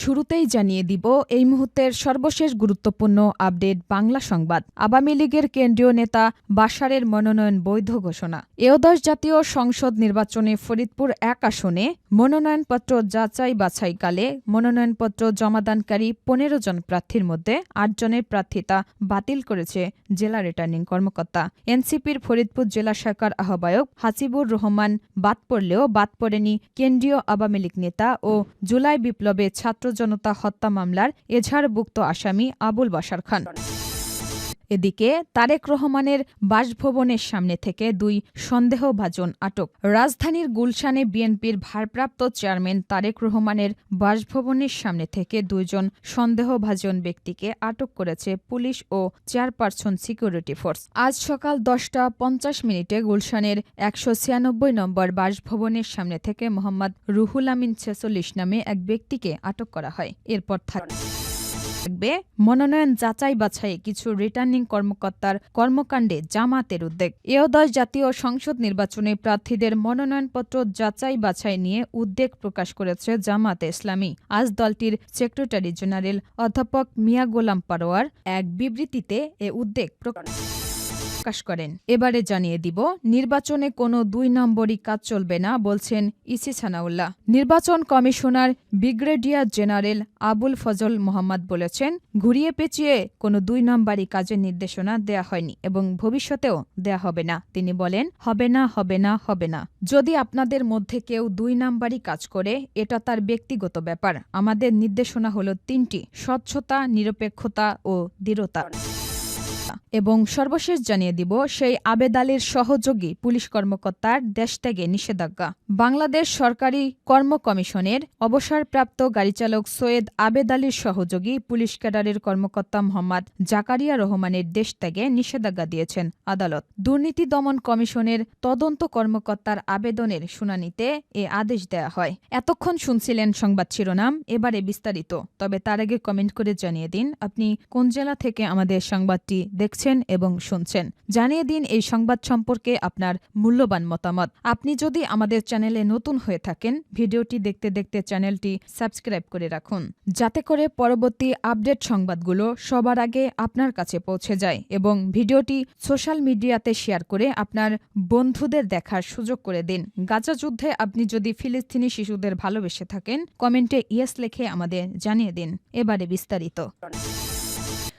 শুরুতেই জানিয়ে দিব, এই মুহূর্তের সর্বশেষ গুরুত্বপূর্ণ আপডেট বাংলা সংবাদ। আওয়ামী লীগের কেন্দ্রীয় নেতা বাশারের মনোনয়ন বৈধ ঘোষণা। এওদশ জাতীয় সংসদ নির্বাচনে ফরিদপুর এক আসনে মনোনয়নপত্র যাচাই বাছাইকালে মনোনয়নপত্র জমাদানকারী পনেরো জন প্রার্থীর মধ্যে আটজনের প্রার্থিতা বাতিল করেছে জেলা রিটার্নিং কর্মকর্তা। এনসিপির ফরিদপুর জেলা শাখার আহ্বায়ক হাসিবুর রহমান বাদ পড়লেও বাদ পড়েনি কেন্দ্রীয় আওয়ামী লীগ নেতা ও জুলাই বিপ্লবে ছাত্র জনতা হত্যা মামলার এজাহারভুক্ত আসামি আবুল বাশার খান। এদিকে তারেক রহমানের বাসভবনের সামনে থেকে দুই সন্দেহভাজন আটক। রাজধানীর গুলশানে বিএনপির ভারপ্রাপ্ত চেয়ারম্যান তারেক রহমানের বাসভবনের সামনে থেকে দুইজন সন্দেহভাজন ব্যক্তিকে আটক করেছে পুলিশ ও চেয়ারপারসন সিকিউরিটি ফোর্স। আজ সকাল দশটা পঞ্চাশ মিনিটে গুলশানের একশো ছিয়ানব্বই নম্বর বাসভবনের সামনে থেকে মোহাম্মদ রুহুল আমিন ছেচল্লিশ নামে এক ব্যক্তিকে আটক করা হয়। এরপর থাক থাকবে। মনোনয়ন যাচাই বাছাই কিছু রিটার্নিং কর্মকর্তার কর্মকাণ্ডে জামাতের উদ্বেগ। এওদশ জাতীয় সংসদ নির্বাচনে প্রার্থীদের মনোনয়নপত্র যাচাই বাছাই নিয়ে উদ্বেগ প্রকাশ করেছে জামাতে ইসলামী। আজ দলটির সেক্রেটারি জেনারেল অধ্যাপক মিয়া গোলাম পারোয়ার এক বিবৃতিতে এ উদ্বেগ প্রকাশ প্রকাশ করেন। এবারে জানিয়ে দিব, নির্বাচনে কোনো দুই নম্বরই কাজ চলবে না, বলছেন ইসি সানাউল্লাহ নির্বাচন commissioner brigadier general Abul Fazal Mohammad বলেছেন, ঘুরিয়ে পেঁচিয়ে কোনো দুই নম্বরই কাজের নির্দেশনা দেয়া হয়নি এবং ভবিষ্যতেও দেয়া হবে না। তিনি বলেন, হবে না হবে না হবে না। যদি আপনাদের মধ্যে কেউ দুই নাম্বারই কাজ করে, এটা তার ব্যক্তিগত ব্যাপার। আমাদের নির্দেশনা হলো তিনটি, স্বচ্ছতা, নিরপেক্ষতা ও দৃঢ়তা। এবং সর্বশেষ জানিয়ে দিব, সেই আবেদ আলীর সহযোগী পুলিশ কর্মকর্তার দেশত্যাগে নিষেধাজ্ঞা। বাংলাদেশ সরকারি কর্ম কমিশনের অবসরপ্রাপ্ত গাড়িচালক সৈয়দ আবেদ আলীর সহযোগী পুলিশ ক্যাডারের কর্মকর্তা মোহাম্মদ জাকারিয়া রহমানের দেশত্যাগে নিষেধাজ্ঞা দিয়েছেন আদালত। দুর্নীতি দমন কমিশনের তদন্ত কর্মকর্তার আবেদনের শুনানিতে এ আদেশ দেয়া হয়। এতক্ষণ শুনছিলেন সংবাদ শিরোনাম, এবারে বিস্তারিত। তবে তার আগে কমেন্ট করে জানিয়ে দিন, আপনি কোন জেলা থেকে আমাদের সংবাদটি দেখছেন? এবং শুনছেন। জানিয়ে দিন এই সংবাদ সম্পর্কে আপনার মূল্যবান মতামত। আপনি যদি আমাদের চ্যানেলে নতুন হয়ে থাকেন, ভিডিওটি দেখতে দেখতে চ্যানেলটি সাবস্ক্রাইব করে রাখুন। যাতে করে পরবর্তী আপডেট সংবাদগুলো সবার আগে আপনার কাছে পৌঁছে যায় এবং ভিডিওটি সোশ্যাল মিডিয়াতে শেয়ার করে আপনার বন্ধুদের দেখার সুযোগ করে দিন। গাজা যুদ্ধে আপনি যদি ফিলিস্তিনি শিশুদের ভালোবেসে থাকেন, কমেন্টে ইয়েস লেখে আমাদের জানিয়ে দিন। এবারে বিস্তারিত।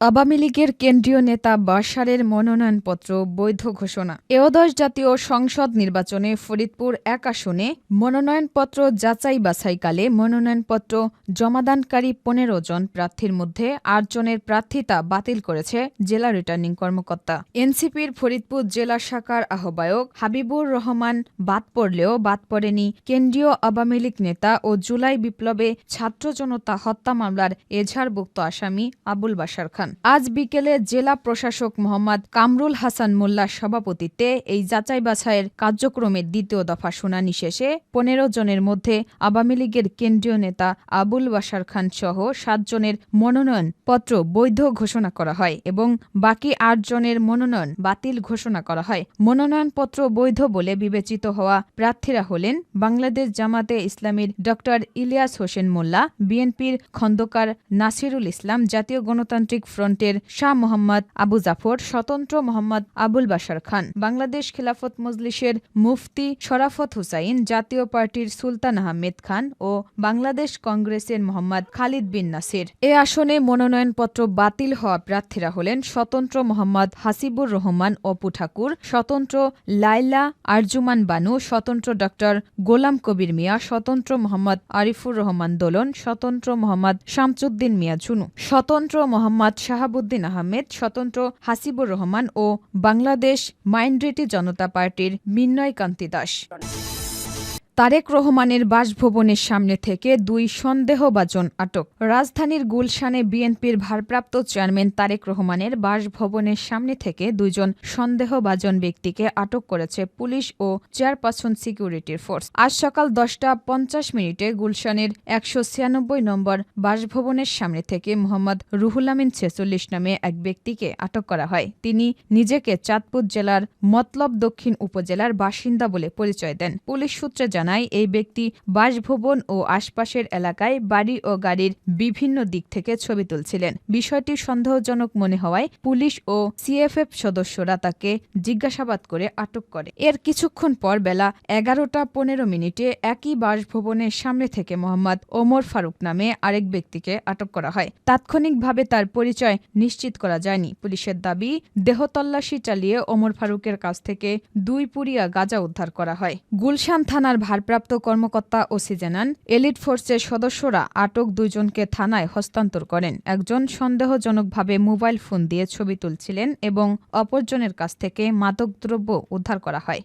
আওয়ামী লীগের কেন্দ্রীয় নেতা বাশারের মনোনয়নপত্র বৈধ ঘোষণা। এওদশ জাতীয় সংসদ নির্বাচনে ফরিদপুর এক আসনে মনোনয়নপত্র যাচাই বাছাইকালে মনোনয়নপত্র জমাদানকারী পনেরো জন প্রার্থীর মধ্যে আটজনের প্রার্থিতা বাতিল করেছে জেলা রিটার্নিং কর্মকর্তা। এনসিপির ফরিদপুর জেলা শাখার আহ্বায়ক হাবিবুর রহমান বাদ পড়লেও বাদ পড়েনি কেন্দ্রীয় আওয়ামী লীগ নেতা ও জুলাই বিপ্লবে ছাত্র জনতা হত্যা মামলার এঝাড়ভুক্ত আসামি আবুল বাশার খান। আজ বিকেলে জেলা প্রশাসক মোহাম্মদ কামরুল হাসান মোল্লার সভাপতিত্বে এই যাচাই বাছাইয়ের কার্যক্রমের দ্বিতীয় দফা শুনানি শেষে পনেরো জনের মধ্যে আওয়ামী লীগের কেন্দ্রীয় নেতা আবুল বাশার খান সহ সাতজনের মনোনয়ন পত্র বৈধ ঘোষণা করা হয় এবং বাকি আটজনের মনোনয়ন বাতিল ঘোষণা করা হয়। মনোনয়নপত্র বৈধ বলে বিবেচিত হওয়া প্রার্থীরা হলেন বাংলাদেশ জামাতে ইসলামীর ড ইলিয়াস হোসেন মোল্লা, বিএনপির খন্দকার নাসিরুল ইসলাম, জাতীয় গণতান্ত্রিক ফ্রন্টের শাহ মোহাম্মদ আবু জাফর, স্বতন্ত্র মোহাম্মদ আবুল বাশার খান। বাংলাদেশ খিলাফত মজলিসের মুফতি শরাফত হুসাইন, জাতীয় পার্টির সুলতান আহমেদ খান ও বাংলাদেশ কংগ্রেসের মোহাম্মদ খালিদ বিন নাসির। এ আসনে মনোনয়নপত্র বাতিল হওয়া প্রার্থীরা হলেন স্বতন্ত্র মোহাম্মদ হাসিবুর রহমান অপু ঠাকুর স্বতন্ত্র লাইলা আরজুমান বানু, স্বতন্ত্র ডক্টর গোলাম কবির মিয়া, স্বতন্ত্র মোহাম্মদ আরিফুর রহমান দোলন, স্বতন্ত্র মোহাম্মদ শামসুদ্দিন মিয়া ঝুনু। স্বতন্ত্র মোহাম্মদ শাহাবুদ্দিন আহমেদ স্বতন্ত্র হাসিবুর রহমান ও বাংলাদেশ মাইনরিটি জনতা পার্টির মিন্নয় কান্তি দাস। তারেক রহমানের বাসভবনের সামনে থেকে দুই সন্দেহভাজন আটক। রাজধানীর গুলশানে বিএনপির ভারপ্রাপ্ত চেয়ারম্যান তারেক রহমানের বাসভবনের সামনে থেকে দুইজন সন্দেহভাজন ব্যক্তিকে আটক করেছে পুলিশ ও চেয়ারপারসন সিকিউরিটির ফোর্স। আজ সকাল দশটা পঞ্চাশ মিনিটে গুলশানের একশো ছিয়ানব্বই নম্বর বাসভবনের সামনে থেকে মোহাম্মদ রুহুল আমিন ছেচল্লিশ নামে এক ব্যক্তিকে আটক করা হয়। তিনি নিজেকে চাঁদপুর জেলার মতলব দক্ষিণ উপজেলার বাসিন্দা বলে পরিচয় দেন। পুলিশ সূত্রে জানায়, এই ব্যক্তি বাসভবন ও আশপাশের এলাকায় বাড়ি ও গাড়ির বিভিন্ন দিক থেকে ছবি তুলছিলেন। বিষয়টি সন্দেহজনক মনে হওয়ায় পুলিশ ও সিএফএফ সদস্যরা তাকে জিজ্ঞাসাবাদ করে আটক করে। এর কিছুক্ষণ পর বেলা এগারোটা পনেরো মিনিটে একই বাসভবনের সামনে থেকে মোহাম্মদ ওমর ফারুক নামে আরেক ব্যক্তিকে আটক করা হয়। তাৎক্ষণিকভাবে তার পরিচয় নিশ্চিত করা যায়নি। পুলিশের দাবি দেহতল্লাশি চালিয়ে ওমর ফারুকের কাছ থেকে দুই পুরিয়া গাঁজা উদ্ধার করা হয়। গুলশান থানার ভারপ্রাপ্ত কর্মকর্তা ওসি জানান, এলিট ফোর্সের সদস্যরা আটক দুজনকে থানায় হস্তান্তর করেন। একজন সন্দেহজনকভাবে মোবাইল ফোন দিয়ে ছবি তুলছিলেন এবং অপরজনের কাছ থেকে মাদকদ্রব্য উদ্ধার করা হয়।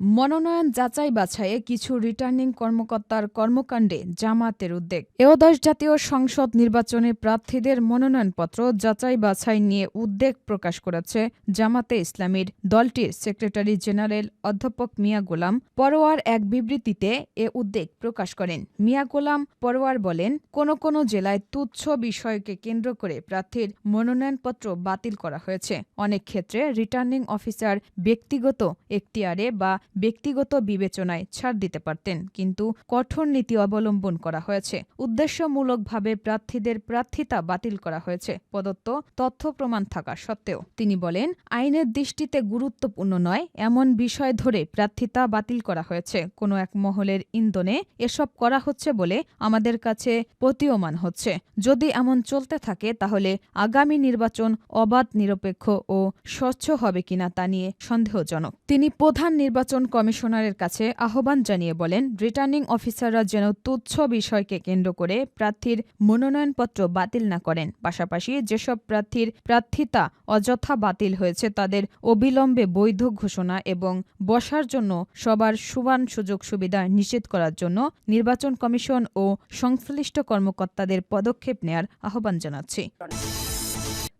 মনোনয়ন যাচাই বাছাইয়ে কিছু রিটার্নিং কর্মকর্তার কর্মকাণ্ডে জামাতের উদ্বেগ। এওদশ জাতীয় সংসদ নির্বাচনে প্রার্থীদের মনোনয়নপত্র যাচাই বাছাই নিয়ে উদ্বেগ প্রকাশ করেছে জামাতে ইসলামীর দলটির সেক্রেটারি জেনারেল অধ্যাপক মিয়া গোলাম। পরোয়ার এক বিবৃতিতে এ উদ্বেগ প্রকাশ করেন। মিয়া গোলাম পরোয়ার বলেন, কোন কোন জেলায় তুচ্ছ বিষয়কে কেন্দ্র করে প্রার্থীর মনোনয়নপত্র বাতিল করা হয়েছে। অনেক ক্ষেত্রে রিটার্নিং অফিসার ব্যক্তিগত এখতিয়ারে বা ব্যক্তিগত বিবেচনায় ছাড় দিতে পারতেন, কিন্তু কঠোর নীতি অবলম্বন করা হয়েছে। উদ্দেশ্যমূলকভাবে প্রার্থীদের প্রার্থিতা বাতিল করা হয়েছে। প্রদত্ত তথ্য প্রমাণ থাকা সত্ত্বেও তিনি বলেন, আইনের দৃষ্টিতে গুরুত্বপূর্ণ নয় এমন বিষয় ধরে প্রার্থিতা বাতিল করা হয়েছে। কোনো এক মহলের ইন্ধনে এসব করা হচ্ছে বলে আমাদের কাছে প্রতীয়মান হচ্ছে। যদি এমন চলতে থাকে, তাহলে আগামী নির্বাচন অবাধ, নিরপেক্ষ ও স্বচ্ছ হবে কিনা তা নিয়ে সন্দেহজনক। তিনি প্রধান নির্বাচন কমিশনারের কাছে আহ্বান জানিয়ে বলেন, রিটার্নিং অফিসাররা যেন তুচ্ছ বিষয়কে কেন্দ্র করে প্রার্থীর মনোনয়নপত্র বাতিল না করেন। পাশাপাশি যেসব প্রার্থীর প্রার্থিতা অযথা বাতিল হয়েছে, তাদের অবিলম্বে বৈধ ঘোষণা এবং বসার জন্য সবার সমান সুযোগ সুবিধা নিশ্চিত করার জন্য নির্বাচন কমিশন ও সংশ্লিষ্ট কর্মকর্তাদের পদক্ষেপ নেয়ার আহ্বান জানাচ্ছি।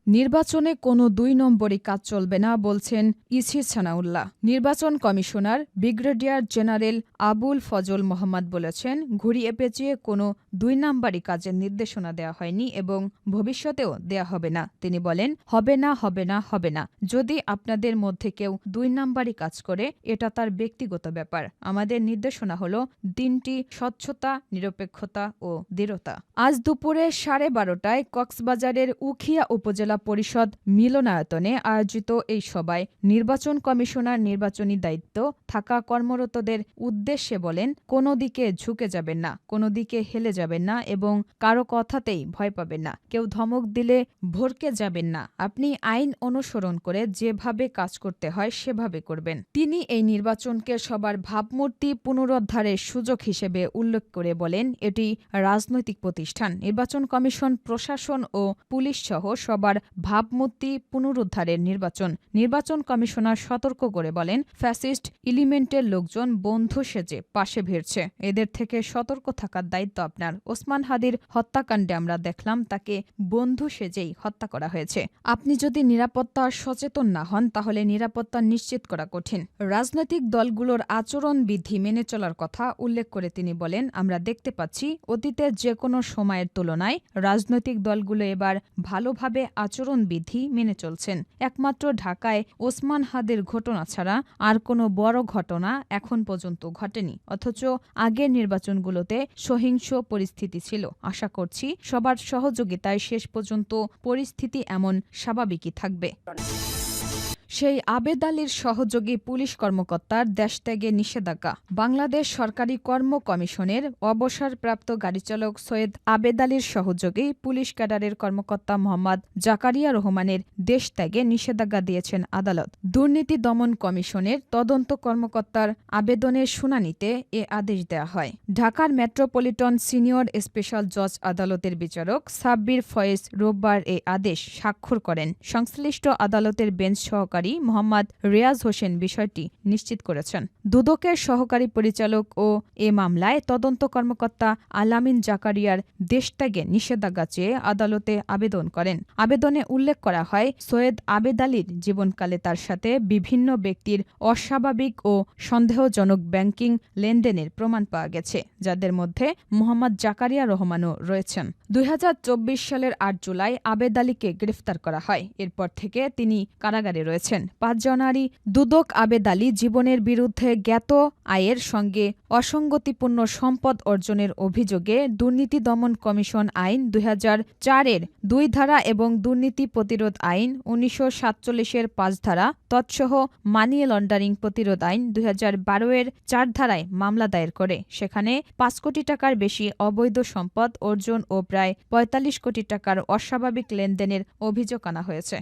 নির্বাচনে কোনো দুই নম্বরই কাজ চলবে না, বলছেন ইসি সানাউল্লাহ নির্বাচন commissioner, brigadier general Abul Fazal Mohammad বলেছেন, ঘুরিয়ে পেঁচিয়ে কোনো দুই নাম্বারই কাজের নির্দেশনা দেওয়া হয়নি এবং ভবিষ্যতেও দেয়া হবে না। তিনি বলেন, হবে না হবে না হবে না। যদি আপনাদের মধ্যে কেউ দুই নাম্বারই কাজ করে, এটা তার ব্যক্তিগত ব্যাপার। আমাদের নির্দেশনা হলো দিনটি স্বচ্ছতা, নিরপেক্ষতা ও দৃঢ়তা। আজ দুপুরে সাড়ে বারোটায় কক্সবাজারের উখিয়া উপজেলা পরিষদ মিলনায়তনে আয়োজিত এই সভায় নির্বাচন কমিশনার নির্বাচনী দায়িত্ব থাকা কর্মরতদের উদ্দেশ্যে বলেন, কোনো দিকে ঝুঁকে যাবেন না, কোনো দিকে হেলে যাবেন না এবং কারও কথাতেই ভয় পাবেন না। কেউ ধমক দিলে ভরকে যাবেন না। আপনি আইন অনুসরণ করে যেভাবে কাজ করতে হয় সেভাবে করবেন। তিনি এই নির্বাচনকে সবার ভাবমূর্তি পুনরুদ্ধারের সুযোগ হিসেবে উল্লেখ করে বলেন, এটি রাজনৈতিক প্রতিষ্ঠান। নির্বাচন কমিশন, প্রশাসন ও পুলিশ সহ সবার ভাবমূর্তি পুনরুদ্ধারের নির্বাচন। নির্বাচন কমিশনার সতর্ক করে বলেন, ফ্যাসিস্ট ইলিমেন্টের লোকজন বন্ধু সেজে পাশে ভিড়ছে। এদের থেকে সতর্ক থাকার দায়িত্ব আপনার। ওসমান হাদির হত্যাকাণ্ডে আমরা দেখলাম তাকে বন্ধু সেজেই হত্যা করা হয়েছে। আপনি যদি নিরাপত্তা সচেতন না হন, তাহলে নিরাপত্তা নিশ্চিত করা কঠিন। রাজনৈতিক দলগুলোর আচরণ বিধি মেনে চলার কথা উল্লেখ করে তিনি বলেন, আমরা দেখতে পাচ্ছি অতীতের যে কোনো সময়ের তুলনায় রাজনৈতিক দলগুলো এবার ভালোভাবে আচরণবিধি মেনে চলছেন। একমাত্র ঢাকায় ওসমান হাদের ঘটনা ছাড়া আর কোনো বড় ঘটনা এখন পর্যন্ত ঘটেনি। অথচ আগের নির্বাচনগুলোতে সহিংস পরিস্থিতি ছিল। আশা করছি সবার সহযোগিতায় শেষ পর্যন্ত পরিস্থিতি এমন স্বাভাবিকই থাকবে। সেই আবেদ আলীর সহযোগী পুলিশ কর্মকর্তার দেশত্যাগে নিষেধাজ্ঞা। বাংলাদেশ সরকারি কর্ম কমিশনের অবসরপ্রাপ্ত গাড়িচালক সৈয়দ আবেদ আলীর সহযোগী পুলিশ ক্যাডারের কর্মকর্তা মোহাম্মদ জাকারিয়া রহমানের দেশত্যাগে নিষেধাজ্ঞা দিয়েছেন আদালত। দুর্নীতি দমন কমিশনের তদন্ত কর্মকর্তার আবেদনের শুনানিতে এ আদেশ দেওয়া হয়। ঢাকার মেট্রোপলিটন সিনিয়র স্পেশাল জজ আদালতের বিচারক সাব্বির ফয়েজ রোববার এ আদেশ স্বাক্ষর করেন। সংশ্লিষ্ট আদালতের বেঞ্চ সহকারী সহকারী মোহাম্মদ রিয়াজ হোসেন বিষয়টি নিশ্চিত করেছেন। দুদকের সহকারী পরিচালক ও এ মামলায় তদন্ত কর্মকর্তা আলামিন জাকারিয়ার দেশত্যাগে নিষেধাজ্ঞা চেয়ে আদালতে আবেদন করেন। আবেদনে উল্লেখ করা হয়, সৈয়দ আবেদ আলীর জীবনকালে তার সাথে বিভিন্ন ব্যক্তির অস্বাভাবিক ও সন্দেহজনক ব্যাংকিং লেনদেনের প্রমাণ পাওয়া গেছে, যাদের মধ্যে মোহাম্মদ জাকারিয়া রহমানও রয়েছেন। দুই হাজার চব্বিশ সালের আট জুলাই আবেদ আলীকে গ্রেফতার করা হয়। এরপর থেকে তিনি কারাগারে রয়েছেন। পাঁচ জানুয়ারি দুদক আবেদ আলী জীবনের বিরুদ্ধে জ্ঞাত আয়ের সঙ্গে অসঙ্গতিপূর্ণ সম্পদ অর্জনের অভিযোগে দুর্নীতি দমন কমিশন আইন দুই চারের দুই ধারা এবং দুর্নীতি প্রতিরোধ আইন উনিশশো সাতচল্লিশের পাঁচ ধারা, তৎসহ মানি লন্ডারিং প্রতিরোধ আইন দুই হাজার বারো এর চার ধারায় মামলা দায়ের করে। সেখানে পাঁচ কোটি টাকার বেশি অবৈধ সম্পদ অর্জন ও প্রায় পঁয়তাল্লিশ কোটি টাকার অস্বাভাবিক লেনদেনের অভিযোগ আনা হয়েছে।